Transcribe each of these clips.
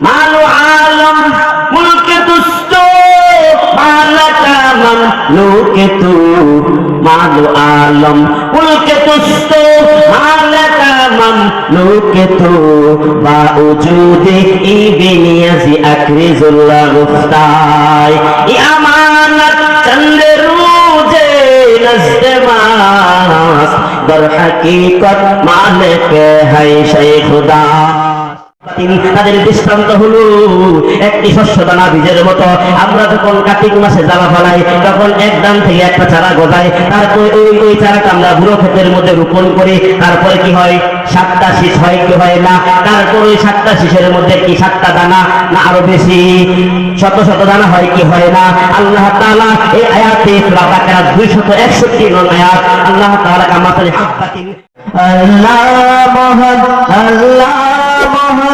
মানু আলম, মুলকে দুষ্ট আলম লোকে তু মানু আলম। মুলকে দুষ্ট আলম লোকে তু বা উজুদে ইবিনিয়াজি আকরিজুল্লাহ গুফতাই ই আমানত চন্দ্র রোজে নজদে মাস, দর হাকিকত মালিক হাই শাইখ খুদা। তিনি তাদের দৃষ্টান্ত হলো, একটি শস্য দানা বীজের মতো। আমরা যখন কার্তিক মাসে জ্বালা ফলাই, তখন এক দাম থেকে একটা চারা গজায়। তারপরে ওই ওই চারাটা আমরা বুড়ো ক্ষেতের মধ্যে রোপণ করি। তারপরে কি হয়? সাতটা শীষ হয়, কি হয় না? তারপর ওই সাতটা শীষের মধ্যে কি সাতটা দানা না আরও বেশি? শত শত দানা হয়, কি হয় না? আল্লাহ তাআলা এই আয়াতে সূরা বাকারা 261 নং আয়াত। আল্লাহ তাআলা কামাতাল হাক্কাতিন আল্লাহ মহান আল্লাহ মহান।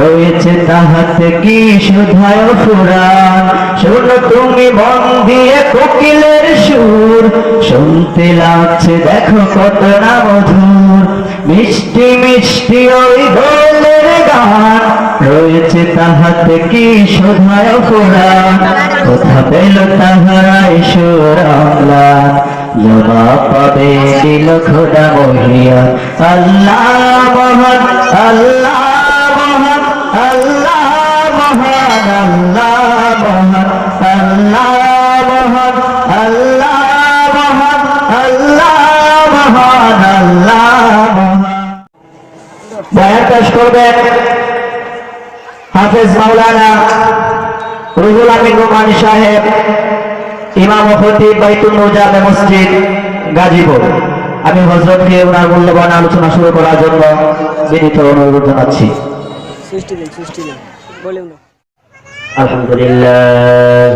রয়েছে তাহাতে কি সুধায় ফুরান? শোনো তুমি মন দিয়ে কোকিলের সুর। শুনতে লাগছে, দেখো কত না মধুর। মিষ্টি মিষ্টি ওই দোলের গান। রয়েছে তাহাতে কি শোধায় ফুরান? কোথা পেল তাহারা ঈশ্বরামলা জবাব পাবে দিল খোদা মহিয়া। আল্লাহ মহান, আল্লাহ আল্লাহ মহান আল্লাহ আল্লাহ আল্লাহ হাফেজ মাওলানা রুহুল আমিন রোমানি সাহেব ইমাম বাইতুল মসজিদ গাজীপুর আমি হজরতকে ওনার মূল্যবান আলোচনা শুরু করার জন্য বিনীত অনুরোধ জানাচ্ছি। সৃষ্টি দিন সৃষ্টি দিন বলেও না الحمد لله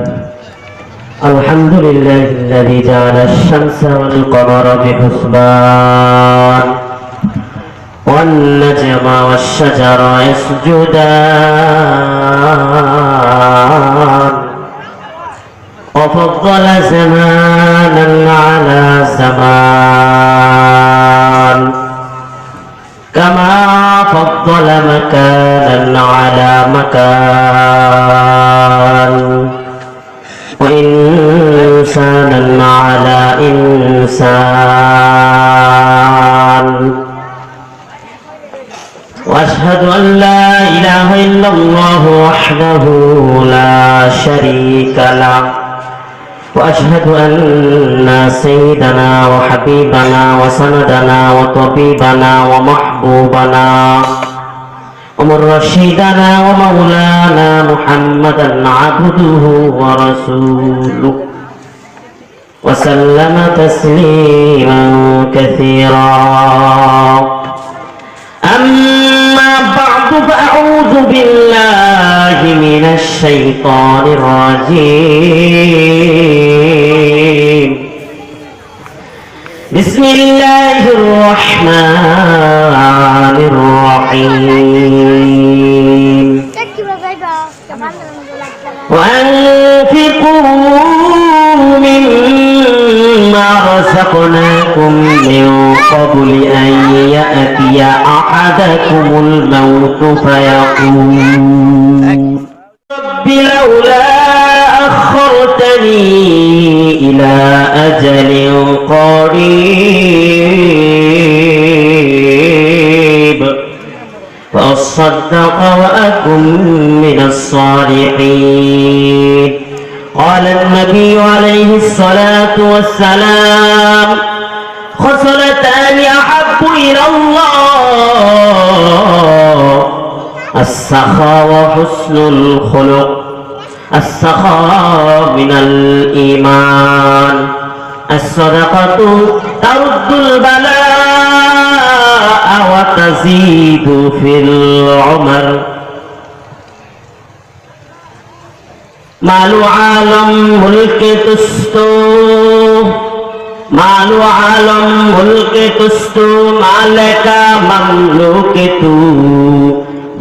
الحمد لله الذي جعل الشمس والقمر بحسبان والنجم والشجر يسجدان وفضل زمانا على زمان كما فضل مكانا على مكان. وإنسانا على إنسان. وأشهد أن لا إله إلا الله وحده لا شريك له. وأشهد أن سيدنا وحبيبنا وسندنا وطبيبنا ومحبوبنا ومرشدنا ومولانا محمدا عبده ورسوله وسلم تسليما كثيرا. أما بعد فأعوذ بالله من الشيطان الرجيم. بسم الله الرحمن الرحيم. وأنفقوا مما رزقناكم من قبل أن يأتي أحدكم الموت فيقول رب لولا أخرتني إلى أجل قريب فأصدق وأكن من الصالحين قال النبي عليه الصلاة والسلام خصلتان أحب إلى الله السخاء وحسن الخلق السخاء من الإيمان الصدقة ترد البلاء وتزيد في العمر মালু আলম মুলকে তুস্ত মালু আলম মুলকে তুস্ত মালেকা মামলুকে তু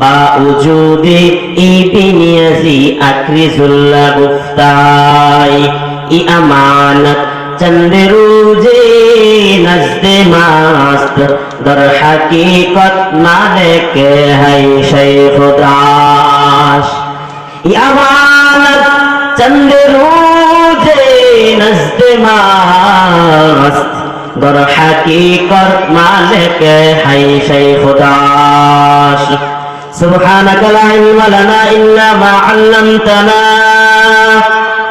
বা উজুদি ইবিনিয়াজি আকরিজুল্লাহ গুফতাই ই আমানত চন্দ রুজে নজদে মাস্ত। দর হাকিকত মালিক হাই শাইখ দাস। ই আমানত চন্দ রুজে নজদে মাস্ত। দর হাকিকত মালিক হাই শাইখ দাস। سبحانك لا علم لنا إلا ما علمتنا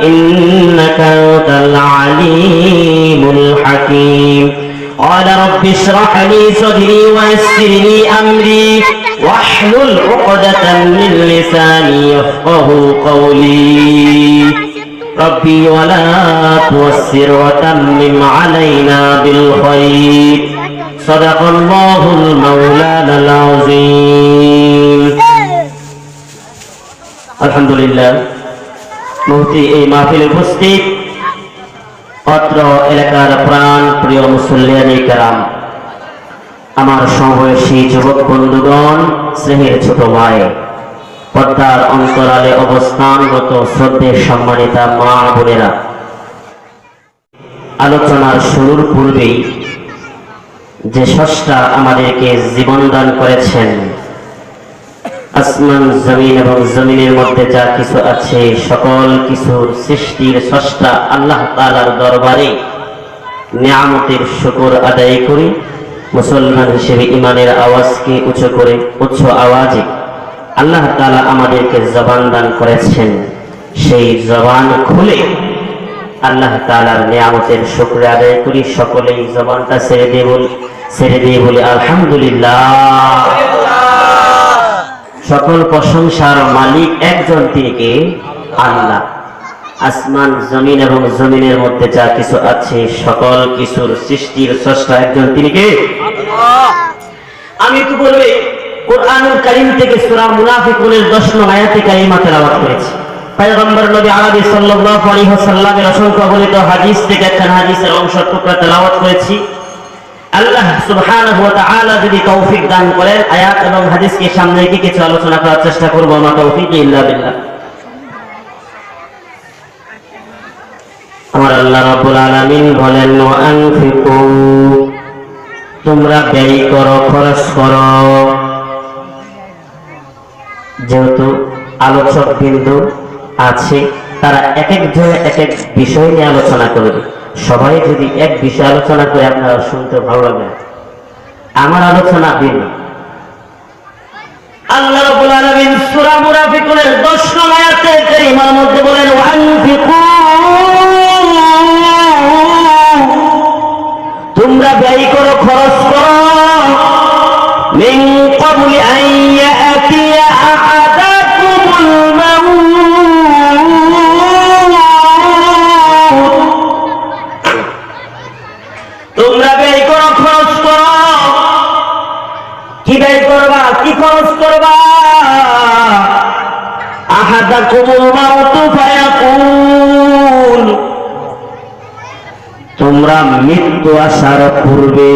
إنك أنت العليم الحكيم. قال رب اشرح لي صدري ويسر لي أمري واحلل عقدة من لساني يفقه قولي. ربي ولا توسر وتمم علينا بالخير. صدق الله المولانا العظيم. আলহামদুলিল্লাহ। মুফতি এই মাহফিলে উপস্থিত। অত্র এলাকার প্রাণ প্রিয় মুসল্লিয়ানি কারাম, আমার সমবয়সী যুবক বন্ধুগণ, স্নেহের ছোট ভাই, পর্দার অন্তরালে অবস্থানগত শ্রদ্ধের সম্মানিতা মা বোনেরা। আলোচনার শুরুর পূর্বেই যে সষ্টা আমাদেরকে জীবন দান করেছেন আসমান, জমিন এবং জমিনের মধ্যে যা কিছু আছে, সকল কিছুর সৃষ্টির স্রষ্টা আল্লাহ তাআলার দরবারে নিয়ামতের শুকর আদায় করি। মুসলমান হিসেবে ইমানের আওয়াজকে উঁচু করে, উচ্চ আওয়াজে আল্লাহ তাআলা আমাদেরকে জবান দান করেছেন। সেই জবান খুলে আল্লাহ তাআলার নিয়ামতের শুকর আদায় করি। সকলেই জবানটা ছেড়ে দিয়ে বল, ছেড়ে দিয়ে বলি, আলহামদুলিল্লাহ। সকল প্রশংসার মালিক একজন তিনি কে আল্লাহ। আসমান, জমিন এবং জমিনের মধ্যে যা কিছু আছে, সকল কিছুর সৃষ্টির স্রষ্টা একজন তিনি কে আমি তো বলবে, কোরআনুল কারীম থেকে সূরা মুনাফিকুনের 10 নং আয়াতে কারিমা তেলাওয়াত করেছি। পয়গম্বর নবী আরবি সাল্লাল্লাহু আলাইহি ওয়াসাল্লামের অসংখ্য অগণিত হাদিস থেকে একটা হাদিসের অংশ টুকরা তেলাওয়াত করেছি। আল্লাহ সুবহানাহু যদি তৌফিক দান করেন, আয়াত এবং হাদিসকে সামনে রেখে কিছু আলোচনা করার চেষ্টা করব তৌফিক আমার আনফিকু, তোমরা ব্যয় করো, খরচ করো। যেহেতু আলোচক বিন্দু আছে, তারা এক একজন এক এক বিষয় নিয়ে আলোচনা করবে সবাই যদি এক বিষয় আলোচনা করে আপনারা শুনতে ভালো লাগবে আমার আলোচনা ভিন্ন। আল্লাহ রাব্বুল আলামিন সূরা মুনাফিকুনের 10 নং আয়াতে কারিমার মধ্যে বলেন তোমরা ব্যয় করো, খরচ করো। আন তোমরা মৃত্যু আসার পূর্বে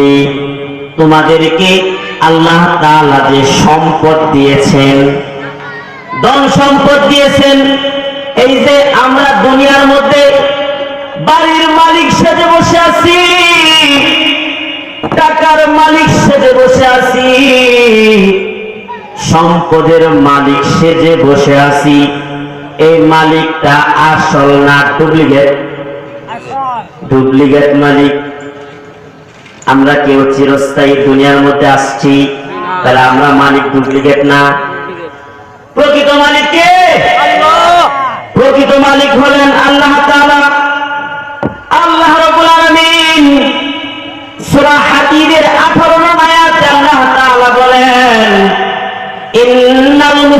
তোমাদেরকে আল্লাহ যে সম্পদ দিয়েছেন, ধন সম্পদ দিয়েছেন, এই যে আমরা দুনিয়ার মধ্যে বাড়ির মালিক সেজে বসে আছি, টাকার মালিক সেজে বসে আছি, সম্পদের মালিক সেজে বসে আছি এই মালিকটা আসল না ডুপ্লিকেট? ডুপ্লিকেট মালিক। আমরা কেউ চিরস্থায়ী দুনিয়ার মধ্যে আসছি, তাহলে আমরা মালিক ডুপ্লিকেট না? প্রকৃত মালিক কে? প্রকৃত মালিক হলেন আল্লাহ আল্লাহ রাব্বুল আলামিন সূরা হাদীদের 18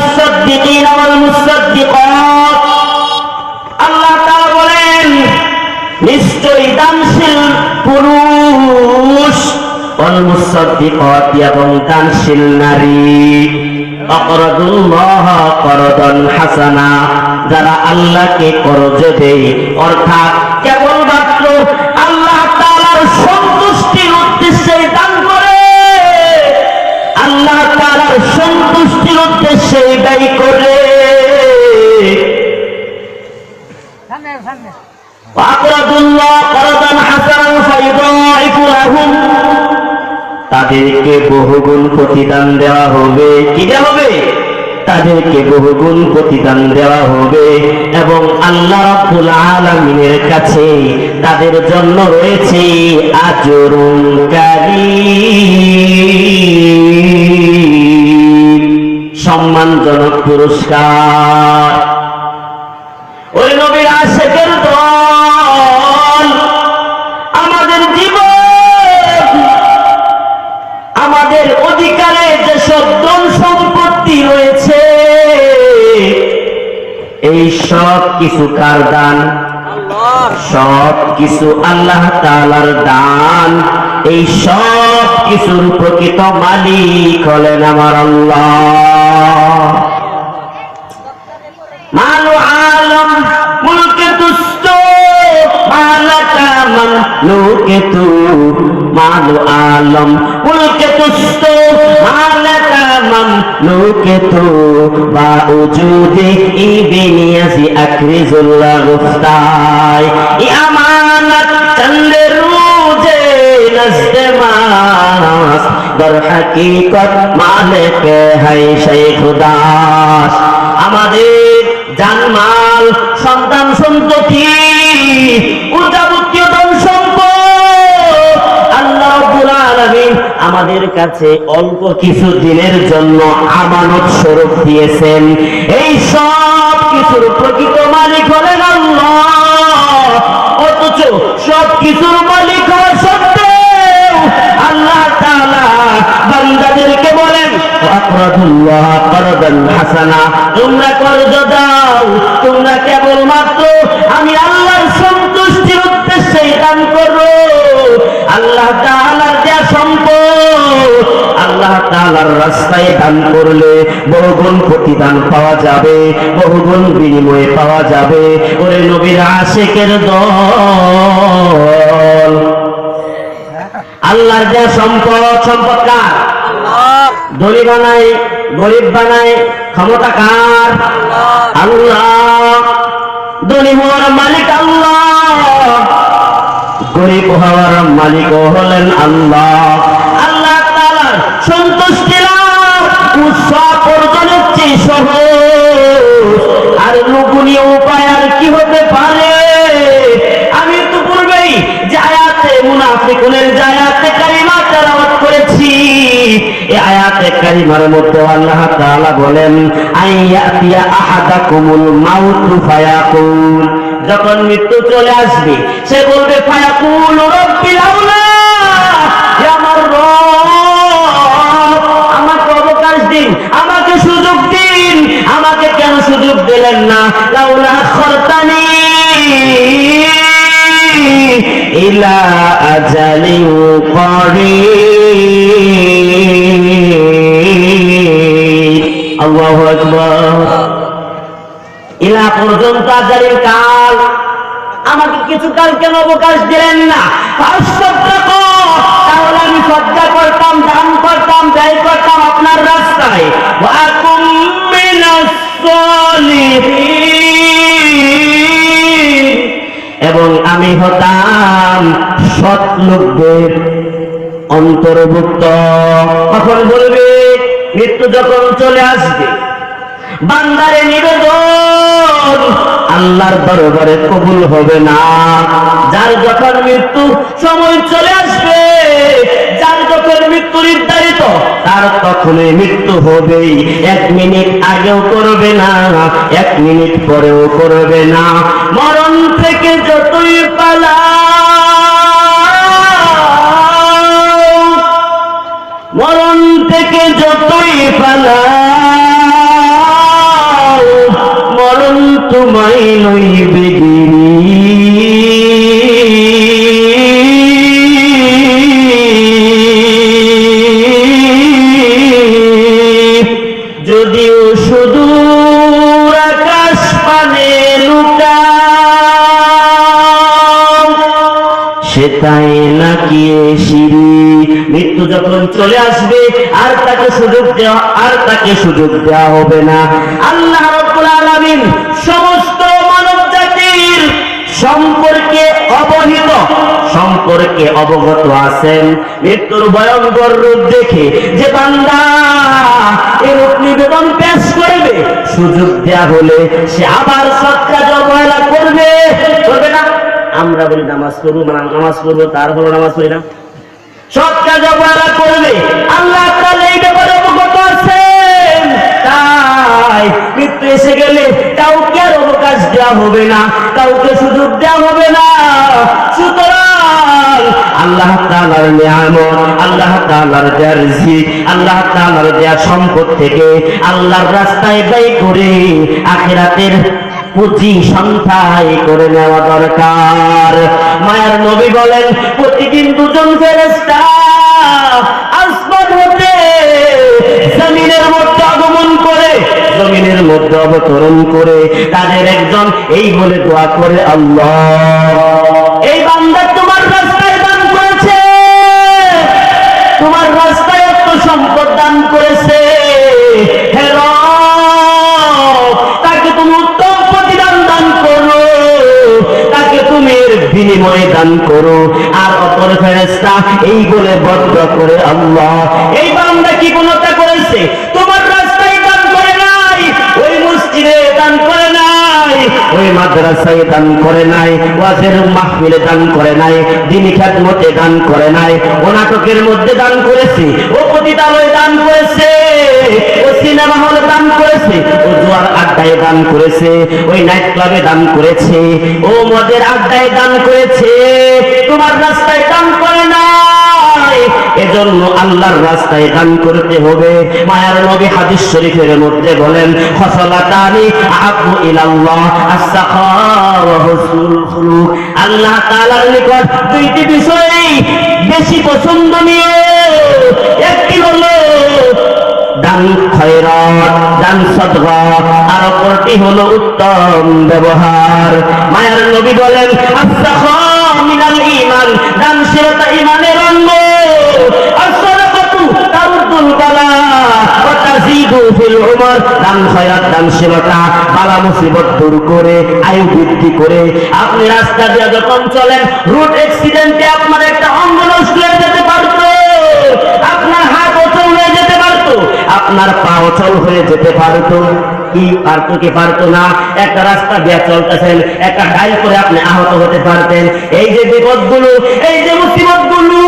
মুসাদ্দিকিন আল্লাহ তাআলা বলেন, নিশ্চয়ই দানশীল পুরুষ। ওয়াল যারা আল্লাহকে করজ দেয়, অর্থাৎ কেবলমাত্র আল্লাহ তাআলার সন্তুষ্টির উদ্দেশ্যে দান করে। আল্লাহ সন্তুষ্টির উদ্দেশ্যে ব্যয় করে। তাদেরকে বহুগুণ প্রতিদান দেওয়া হবে। কি দেওয়া হবে? তাদেরকে বহুগুণ প্রতিদান দেওয়া হবে এবং আল্লাহ রাব্বুল আলামিনের কাছে তাদের জন্য রয়েছে আজরুন কারীম। সম্মানজনক পুরস্কার। ওই নবীর আশেকের কিছু কার দান? সব কিছু আল্লাহ তাআলার দান। এই সব কিছুর প্রকৃত মালিক হলেন আমার আল্লাহ। মালু লোকে তু। মালু আলম, মুলকে তুস্ত মালাকা মান লোকে তু বা উজুদে ইবিনিয়াসি আকরিজুল্লাহ গুফতাই ই আমানত চন্দ্র রুজে নজদে মাস, দর হাকিকত মালিক হাই শেখ দাস আমাদের জানমাল সন্তান সন্ততি উদ্যাবতীয় আমাদের কাছে অল্প কিছু দিনের জন্য আমানত স্বরূপ দিয়েছেন। এই সব কিছুর প্রকৃত মালিক হলেন আল্লাহ। অথচ সব কিছুর মালিক হওয়া সত্ত্বেও আল্লাহ বলেন হাসানা। তোমরা কেবলমাত্র আমি আল্লাহর সন্তুষ্টির রাস্তায় দান করলে বহুগুণ প্রতিদান পাওয়া যাবে বহুগুণ বিনিময়ে পাওয়া যাবে। ওরে নবীর আশেকের দল। আল্লাহর দেয়া সম্পদ সম্পদ কার? ধনী বানায় গরিব বানায় ক্ষমতা কার? আল্লাহ। ধনী হওয়ার মালিক আল্লাহ। গরিব হওয়ার মালিক হলেন আল্লাহ। আল্লাহ তাআলার আর লুকুনি উপায় আর কি হতে পারে? আমি তো পূর্বেই জায়াতে মুনাফিকুনের জায়াতে কারিমা তেলাওয়াত করেছি আয়াতে কারিমার আল্লাহ বলেন আইয়াতিয়া ফায়াকুল। যখন মৃত্যু চলে আসবে, সে বলবে, ফায়াকুল রব্বিল আউলা। দিলেন না, লাউলা খরতানি। ইলা আজালিন করিব আল্লাহু আকবার। ইলা পর্যন্ত আজারির কাল। আমাকে কিছু কাল কেন অবকাশ দিলেন না? লোকদের অন্তর্ভুক্ত। কখন বলবে, মৃত্যু যখন চলে আসবে, বান্দারে নিবেদন, আল্লাহর দরবারে কবুল হবে না। যার যখন মৃত্যু সময় চলে আসবে, যার যখন মৃত্যু নির্ধারিত, তার তখনই মৃত্যু হবেই। এক মিনিট আগেও করবে না, এক মিনিট পরেও করবে না। মরণ থেকে যতই থেকে যতই পালাও, মরণ তোমায় লইবে যদিও শুধু আকাশ সে তাই নাকি সিঁড়ি? মৃত্যু যখন চলে আসবে আর তাকে সুযোগ দেওয়া, আর তাকে সুযোগ দেওয়া হবে না। আল্লাহ সমস্ত মানব জাতির সম্পর্কে অবহিত, সম্পর্কে অবগত আছেন। মৃত্যুর ভয়ঙ্কর রূপ দেখে যে বান্দা এরূপ নিবেদন পেশ করবে, সুযোগ দেয়া হলে সে আবার সৎকাজ অবহেলা করবে। করবে না, আমরা বলি নামাজ পড়ব মানে নামাজ পড়ব তারপরে নামাজ পড়ি না। আল্লাহ সুতরাং আল্লাহ নিয়ামত আল্লাহ দেয়া সম্পদ থেকে আল্লাহর রাস্তায় ব্যয় করে আখিরাতের পুঁজি সন্ধ্যায় করে নেওয়া দরকার। মায়ার নবী বলেন, প্রতিদিন দুজন ফেরেস্তা আসমান হতে জমিনের মধ্যে আগমন করে, জমিনের মধ্যে অবতরণ করে। তাদের একজন এই বলে দোয়া করে আল্লাহ। এই বান্দা বিনিময়ে দান করো। আর অপর ফেরেস্তা এই বলে বদ্ধ করে, আল্লাহ, এই বান্দা কি গুণতা করেছে? তোমার রাস্তায় দান করে নাই, ওই মসজিদে দান করে নাই, ওই মাদ্রাসায় দান করে নাই, ওয়াজের মাহফিলে দান করে নাই, দিনী খেদমতে দান করে নাই, ও নাটকের মধ্যে দান করেছে, ও পতিতালয়ে দান করেছে, ও সিনেমা হলে দান করেছে, ও জোয়ার আড্ডায় দান করেছে, ওই নাইট ক্লাবে দান করেছে, ও মদের আড্ডায় দান করেছে, তোমার রাস্তায় দান করে নাই। এজন্য আল্লাহর রাস্তায় দান করতে হবে। মায়ার নবী হাদিস শরীফের মধ্যে বলেন, ফসলাতানি ইলাল্লাহ, আস-সাখা ওয়া আল্লাহ তাআলার নিকট দুইটি বিষয় বেশি পছন্দনীয়। দান হলো উত্তম ব্যবহার? নবী বলেন আয়ু করে। আপনি রাস্তা দিয়ে যখন চলেন রোড অ্যাক্সিডেন্টে আপনার একটা অঙ্গ নষ্ট হয়ে যেতে পারতো আপনার হাত অচল হয়ে যেতে পারতো আপনার পা অচল হয়ে যেতে পারতো কি পারতো কি পারতো না? একটা রাস্তা দিয়ে চলতেছেন, একটা ডাইল করে আপনি আহত হতে পারতেন। এই যে বিপদগুলো, এই যে মুসিবতগুলো,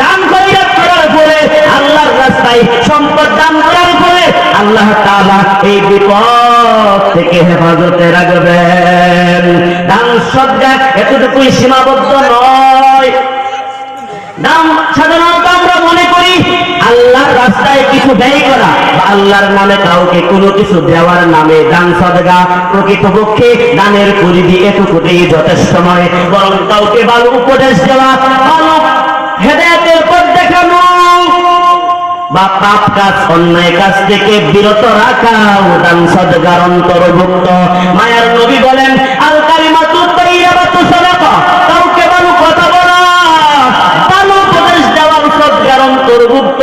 দান করিয়া করার পরে আল্লাহর রাস্তায় সম্পদ দান করার পরে আল্লাহ তাআলা এই বিপদ থেকে হেফাজতে রাখবেন। দান সজ্জা এতটুকুই সীমাবদ্ধ নয়। দাম করি আল্লাহর রাস্তায় কিছু ব্যয় করা আল্লাহর নামে কাউকে কোনো কিছু দেওয়ার নামে দান সদগা প্রকৃতপক্ষে দানের পরিধি এটুকুতেই যথেষ্ট নয়। বরং কাউকে ভালো উপদেশ দেওয়া, ভালো হেদায়তের পথ দেখানো, বা পাপ কাজ, অন্যায় কাজ থেকে বিরত রাখা ও দান সদগার অন্তর্ভুক্ত। মায়ার নবী বলেন, আল কালিমাতু তাইয়্যিবাতু সাদাকা, কাউকে ভালো কথা অন্তর্ভুক্ত।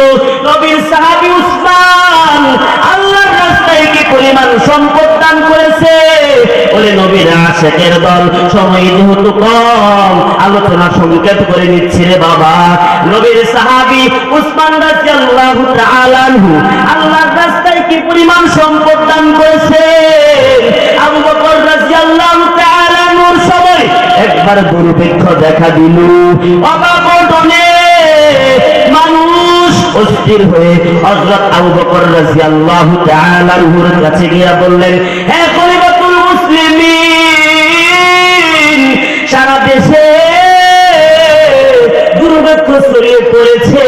নবীর সাহাবী উসমান আল্লাহর রাস্তায় কি পরিমাণ সম্পদ দান করেছে? বলে, নবীর আশেকের দল সময় যেহেতু কম, আলোচনা সংক্ষেপ করে নিচ্ছি রে বাবা। নবীর সাহাবী উসমান রাদিয়াল্লাহু তাআলা আল্লাহর রাস্তায় কি পরিমাণ সম্পদ দান করেছে? আবু বকর রাদিয়াল্লাহু তাআলা সময় একবার দুর্ভিক্ষ দেখা দিল। মানুষ অস্থির হয়ে হযরত আবু বকর রাদিয়াল্লাহু তাআলার কাছে গিয়া বললেন, হে খলিফাতুল মুসলিমিন, সারা দেশে দুর্ভিক্ষ ছড়িয়ে পড়েছে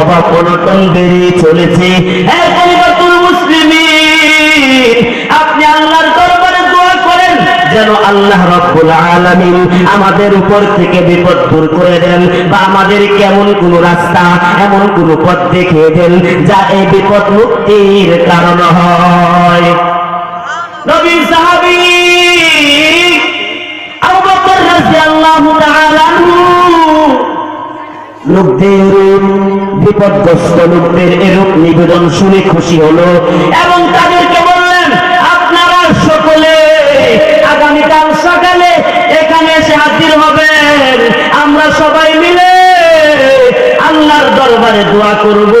অভাব অনটন বেড়ে চলেছে। আল্লাহ রব্বুল আলামিন আমাদের উপর থেকে বিপদ দূর করে দেন বা আমাদের কেমন কোন রাস্তা, এমন কোন পথ দেখিয়ে দেন যা এই বিপদ মুক্তির কারণ হয়। নবী সাহাবী আবু বকর রাদিয়াল্লাহু তাআলা লোকদের, বিপদগ্রস্ত লোকদের এরূপ নিবেদন শুনে খুশি হলো এবং তাদেরকে দরবারে দোয়া করব।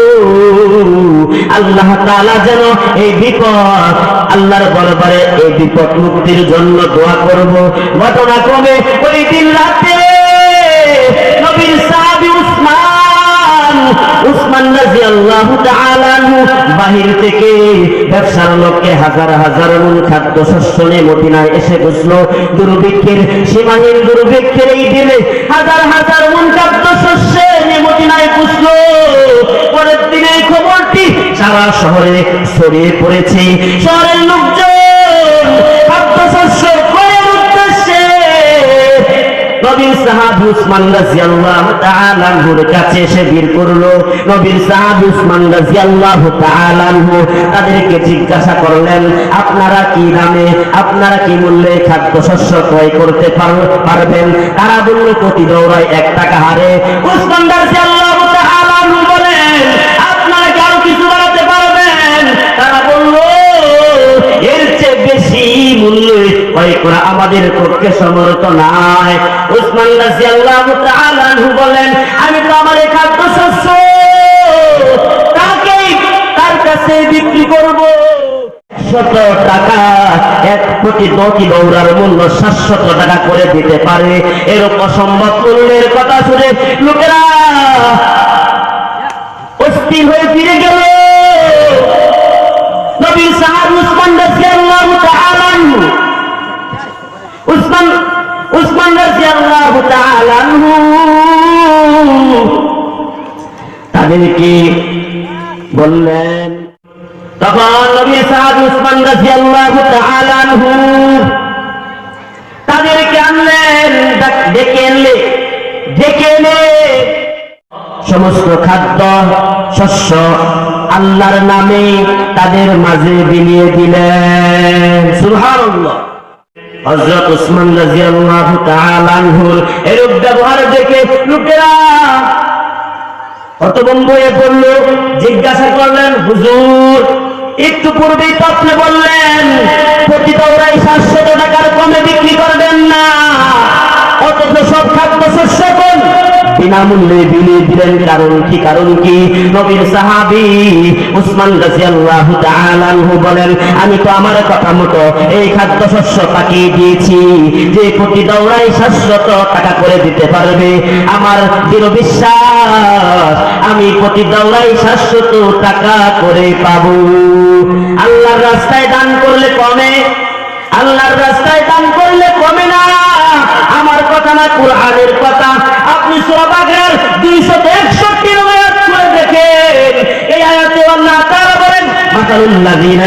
আল্লাহ তাআলা যেন এই বিপদ, আল্লাহর দরবারে এই বিপদ মুক্তির জন্য দোয়া করব। ঘটনাক্রমে ওই দিন রাতে নবীর সাহাবী উসমান উসমান রাদিয়াল্লাহু তাআলা বাহির থেকে ব্যবসার লোককে হাজার হাজার খাদ্য শস্য নিয়ে মদিনায় এসে বসল। দুর্ভিক্ষের সীমাহীন দুর্ভিক্ষের এই দিনে হাজার হাজার মন খাদ্য শস্য নিয়ে বুঝলো পরের দিনে খবরটি সারা শহরে ছড়িয়ে পড়েছে। শহরের লোকজন নবীর সাহাবী উসমান রাদিয়াল্লাহু তাআলা কাছে এসে বের করল। নবীর সাহাবী উসমান রাদিয়াল্লাহু তাআলা তাদেরকে জিজ্ঞাসা করলেন, আপনারা কি দামে, আপনারা কি মূল্যে খাদ্যশস্য ক্রয় করতে পারবেন? তারা বলল, প্রতি দৌড়ায় এক টাকা হারে। উসমান রাদিয়াল্লাহু তাআলা বলেন, আপনারা কি আরও কিছু বাড়াতে পারবেন? তারা বলল, এর চেয়ে বেশি মূল্য ক্রয় করা আমাদের পক্ষে সমর্থ নাই। উসমান তাআলা বলেন, আমি তো আমার খাদ্য শস্য তাকেই তার কাছে বিক্রি করব? শত টাকা, এক কোটি দৌড়ার মূল্য সাতশত টাকা করে দিতে পারে। এরকম অসম্ভব কথা শুনে লোকেরা অস্থির হয়ে ফিরে গেল। নবীর উসমান উসমান রাদিয়াল্লাহু তাদেরকে বললেন, তখন নবীর সাহাব উসমান তাদেরকে আনলেন, ডেকে ডেকে সমস্ত খাদ্য, শস্য আল্লাহর নামে তাদের মাঝে বিলিয়ে দিলেন। সুবহানাল্লাহ। হযরত ওসমান রাদিয়াল্লাহু তাআলা আনহুর এরূপ ব্যবহার দেখে লোকেরা হতভম্ব হয়ে পড়ল, জিজ্ঞাসা করলেন, হুজুর, একটু পূর্বেই তো আপনি বললেন, প্রতি দৌড়াই সাতশত টাকার কমে বিক্রি করবেন না। অথচ সব খাদ্য শস্য কোন? বিনামূল্যে বিলিয়ে দিলেন কারণ কি? কারণ কি? নবীর সাহাবী উসমান রাদিয়াল্লাহু তাআলা বলেন, আমি তো আমার কথা মতো এই খাদ্য শস্য তাকে দিয়েছি। যে প্রতি দৌড়াই সাতশত টাকা করে দিতে পারবে। আমার দৃঢ় বিশ্বাস, আমি প্রতি দৌড়াই সাতশত টাকা করে পাবো। আল্লাহর রাস্তায় দান করলে কমে, আল্লাহর রাস্তায় দান করলে কমে না। আমার কথা না, কোরআনের কথা। আপনি সোবাগের দুইশো একষট্টি আয়াত করে দেখেন। এই আয়াতে আল্লাহ তারা বলেন মাতালুল্লাযীনা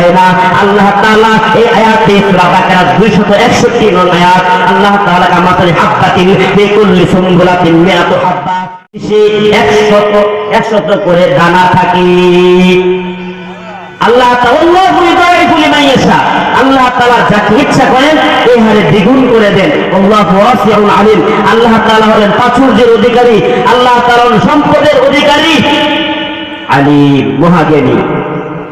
না। আল্লাহ এই আয়াতে সূরা বাকারা 261 নং আয়াত আল্লাহ মিআতু হাব্বা আল্লাহ দ্বিগুণ করে দেন। হলেন প্রাচুর্যের অধিকারী। আল্লাহ হলেন সম্পদের অধিকারী। আলিম, মহাজ্ঞানী।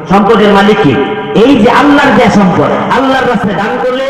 সম্পদের মালিক কি? এই যে আল্লাহর যে সম্পদ আল্লাহর রাস্তায় দান করলে